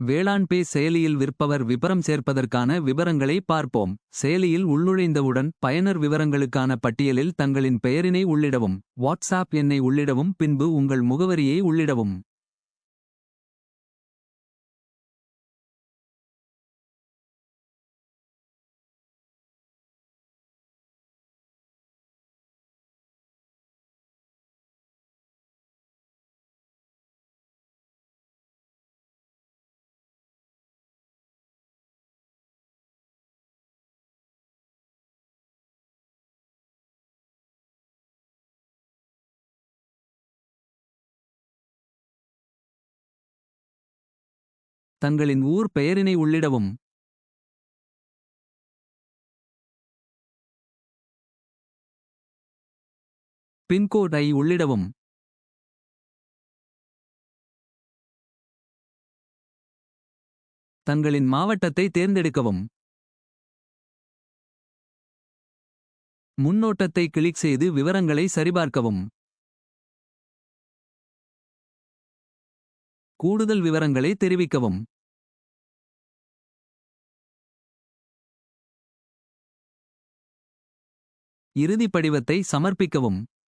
வேளாண் பே செயலியில் விற்பவர் விபரம் சேர்ப்பதற்கான விவரங்களை பார்ப்போம். செயலியில் உள்நுழைந்தவுடன் பயனர் விவரங்களுக்கான பட்டியலில் தங்களின் பெயரினை உள்ளிடவும் வாட்ஸ்ஆப் எண்ணை உள்ளிடவும் பின்பு உங்கள் முகவரியை உள்ளிடவும். தங்களின் ஊர் பெயரினை உள்ளிடவும். பின்கோட் ஐ உள்ளிடவும். தங்களின் மாவட்டத்தை தேர்ந்தெடுக்கவும். முன்னோட்டத்தை கிளிக் செய்து விவரங்களை சரிபார்க்கவும். கூடுதல் விவரங்களை தெரிவிக்கவும். இறுதி படிவத்தை சமர்ப்பிக்கவும்.